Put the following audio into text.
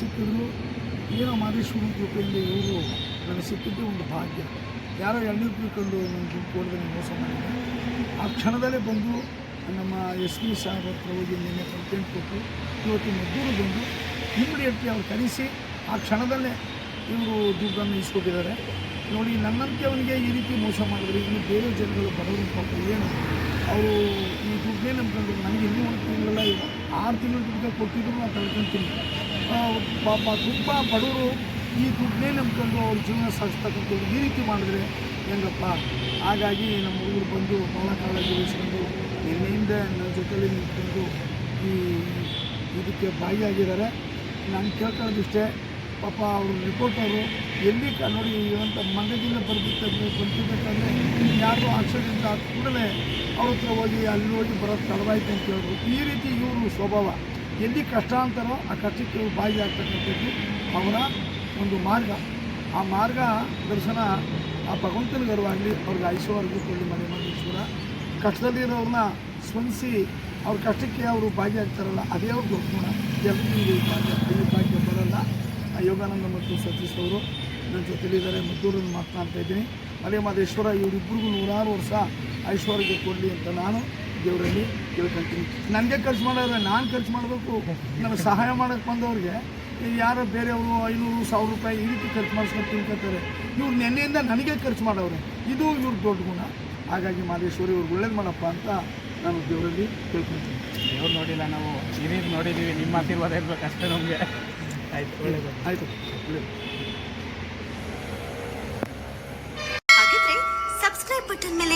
ಸಿಕ್ಕಿದ್ರು, ಏನೋ ಮಾದೇಶ್ವರ ಕೃಪೆಯಲ್ಲಿ ಇವರು ನನಗೆ ಸಿಕ್ಕಿದ್ದು ಒಂದು ಭಾಗ್ಯ. ಯಾರೋ ಎರಡನೂ ಕಂಡು ನನ್ನ ದುಡ್ಡು ಕೊಡದೆ ಮೋಸ ಮಾಡಿದ್ದೆ ಆ ಕ್ಷಣದಲ್ಲೇ ಬಂದು ನಮ್ಮ ಎಸ್ ಪಿ ಸಾಹೇಬ್ ಹತ್ರ ಹೋಗಿ ನಿನ್ನೆ ಕಂಪ್ಲೇಂಟ್ ಕೊಟ್ಟು ಇವತ್ತು ಮದ್ದೂರು ಬಂದು ಇಮಿಡಿಯೇಟ್ಲಿ ಅವ್ರು ಕರೆಸಿ, ಆ ಕ್ಷಣದಲ್ಲೇ ಇವರು ದುಡ್ಡನ್ನು ಇಸ್ಕೊಟ್ಟಿದ್ದಾರೆ. ನೋಡಿ, ನನ್ನಂತೆ ಅವನಿಗೆ ಈ ರೀತಿ ಮೋಸ ಮಾಡಿದ್ರೆ ಇನ್ನು ಬೇರೆ ಜನಗಳು ಬರೋದು ಪಾಪ ಏನು? ಅವರು ಈ ದುಡ್ಡನ್ನೇ ನಂಬ್ಕೊಂಡು, ನನಗೆ ಇನ್ನೂ ಒಂದು ತಿಂಗಳಲ್ಲ, ಆರು ತಿಂಗಳ ದುಡ್ಡು ಕೊಟ್ಟಿದ್ರು, ನಾನು ತಳ್ಕೊಂತೀನಿ ಪಾಪ ತುಂಬ ಬಡವರು ಈ ದುಡ್ಡನ್ನೇ ನಂಬ್ಕೊಂಡು ಅವ್ರ ಜೀವನ ಸಾಗಿಸ್ತಕ್ಕಂಥವ್ರು ಈ ರೀತಿ ಮಾಡಿದ್ರೆ ಹೆಂಗಪ್ಪ? ಹಾಗಾಗಿ ನಮ್ಮ ಹುಡುಗರು ಬಂದು ಭಾಳ ಕಾಳಜಿ ವಹಿಸ್ಕೊಂಡು ನಿನ್ನೆಯಿಂದ ನನ್ನ ಜೊತೆಯಲ್ಲಿ ನಿಂತ್ಕೊಂಡು ಈ ಇದಕ್ಕೆ ಭಾಗಿಯಾಗಿದ್ದಾರೆ. ನಾನು ಕೇಳ್ಕೊಳ್ಳೋದಿಷ್ಟೇ, ಪಾಪ ಅವರು ರಿಪೋರ್ಟರು ಎಲ್ಲಿ ಕ ನೋಡಿ ಇವಂಥ ಮಂಡ್ಯದಿಂದ ಬರ್ಬಿಟ್ಟು ಬರ್ತಿರ್ಬೇಕಂದ್ರೆ ಯಾರು ಆಕ್ಸಿಡೆಂಟ್ ಆದ ಕೂಡಲೇ ಅವ್ರ ಹತ್ರ ಹೋಗಿ ಅಲ್ಲಿ ಹೋಗಿ ಬರೋದು ತಡವಾಯ್ತು ಅಂತ ಹೇಳಿದ್ರು ಈ ರೀತಿ ಇವರು ಸ್ವಭಾವ. ಎಲ್ಲಿ ಕಷ್ಟ ಅಂತಾರೋ ಆ ಕಷ್ಟಕ್ಕೆ ಬಾಯಿ ಆಗ್ತಕ್ಕಂಥದ್ದು ಅವರ ಒಂದು ಮಾರ್ಗ. ಆ ಮಾರ್ಗ ದರ್ಶನ ಆ ಭಗವಂತನ ಗರ್ವಾಗಲಿ ಅವ್ರಿಗೆ ಐಶ್ವರ್ಯ ಕೊಡಲಿ ಮನೆ ಮಹೇಶ್ವರ ಕಷ್ಟದಲ್ಲಿರೋರನ್ನ ಸ್ಮರಿಸಿ ಅವ್ರ ಕಷ್ಟಕ್ಕೆ ಅವರು ಭಾಗಿಯಾಗ್ತಾರಲ್ಲ ಅದೇ ಅವ್ರಿಗೆ ಗೊತ್ತು ಎಲ್ಲರಿಗೂ ಭಾಗ್ಯ ಭಾಗ್ಯ ಬರಲ್ಲ. ಆ ಯೋಗಾನಂದ ಮತ್ತು ಸತೀಶ್ ಅವರು ನನ್ನ ಜೊತೆಲಿದ್ದಾರೆ ಮದ್ದೂರನ್ನು ಮಾತನಾಡ್ತಾ ಇದ್ದೀನಿ. ಮಲೆ ಮಾದೇಶ್ವರ ಇವರಿಬ್ಬರಿಗೂ ನೂರಾರು ವರ್ಷ ಐಶ್ವರ್ಯ ಕೊಡಲಿ ಅಂತ ನಾನು ದೇವರಲ್ಲಿ ಕೇಳ್ಕೊಂತೀನಿ. ನನಗೆ ಖರ್ಚು ಮಾಡೋದ್ರೆ ನಾನು ಖರ್ಚು ಮಾಡಬೇಕು. ನನಗೆ ಸಹಾಯ ಮಾಡೋಕ್ಕೆ ಬಂದವ್ರಿಗೆ ಯಾರೋ ಬೇರೆಯವರು ಐನೂರು ಸಾವಿರ ರೂಪಾಯಿ ಈ ರೀತಿ ಖರ್ಚು ಮಾಡಿಸ್ಕೊಂಡು ತಿನ್ಕೋತಾರೆ. ಇವ್ರು ನೆನ್ನೆಯಿಂದ ನನಗೆ ಖರ್ಚು ಮಾಡವ್ರೆ. ಇದು ಇವ್ರ ದೊಡ್ಡ ಗುಣ. ಹಾಗಾಗಿ ಮಾದೇಶ್ವರಿ ಇವ್ರಿಗೆ ಒಳ್ಳೇದು ಮಾಡಪ್ಪ ಅಂತ ನಾನು ದೇವರಲ್ಲಿ ಕೇಳ್ಕೊಳ್ತೀನಿ ದೇವ್ರು ನೋಡಿಲ್ಲ ನಾವು. ಹಿರಿಯರು ನೋಡಿದ್ದೀವಿ ನಿಮ್ಮ ಆಶೀರ್ವಾದ ಇರಬೇಕಷ್ಟೇ ಅಷ್ಟೇ ನಮಗೆ. ಆಯಿತು ಒಳ್ಳೆಯದು ಆಯಿತು. ಒಳ್ಳೇದು.